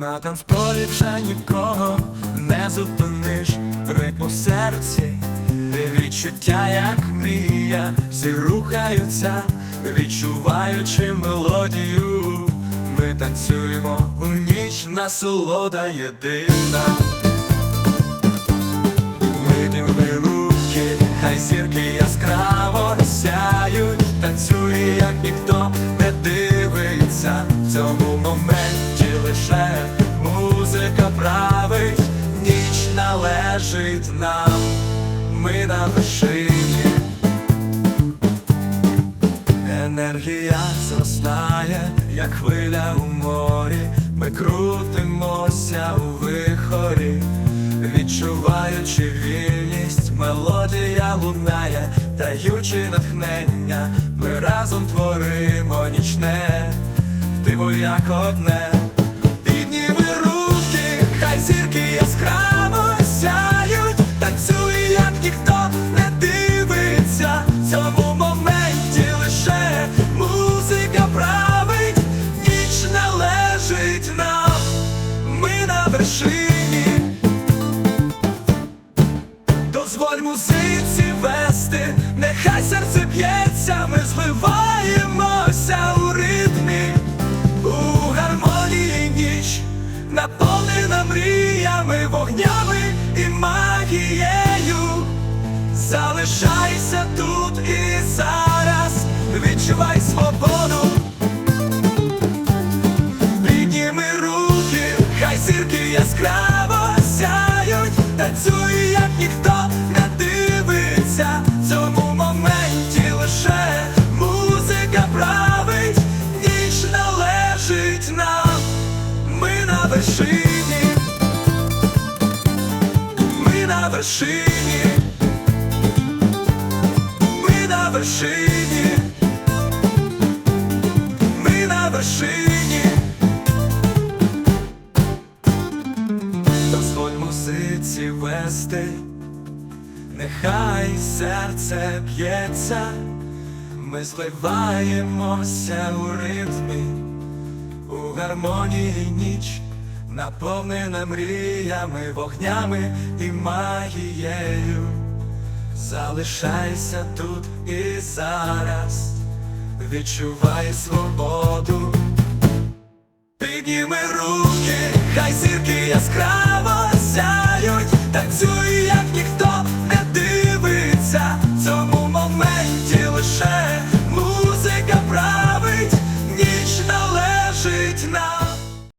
На танцполі вже нікого не зупиниш Ритм у серці, відчуття, як мрія, всі рухаються, відчуваючи мелодію. Ми танцюємо у ніч, насолода єдина. Виділи руки, хай зірки яскраво сяють, танцює, як ніхто не дивиться. В цьому лише музика править, ніч належить нам, ми на вершині. Енергія зростає, як хвиля у морі, ми крутимося у вихорі, відчуваючи вільність, мелодія лунає, даючи натхнення, ми разом творимо нічне, диво як одне. Цьому моменті лише музика править, ніч належить нам, ми на вершині. Дозволь музиці вести, нехай серце б'ється, ми зливаємося у ритмі, у гармонії ніч, наповнена мріями, вогнями і магією. Залишайся тут і зараз, відчувай свободу. Підніми руки, хай зірки яскраво сяють, танцюй, як ніхто не дивиться. В цьому моменті лише музика править, ніч належить нам, ми на вершині, ми на вершині, вершині, ми на вершині. Дозволь музиці вести, нехай серце б'ється, ми зливаємося у ритмі, у гармонії ніч, наповнена мріями, вогнями і магією залишайся тут і зараз, відчувай свободу, підніми руки, хай зірки яскраво сяють, танцюй, як ніхто не дивиться, в цьому моменті лише.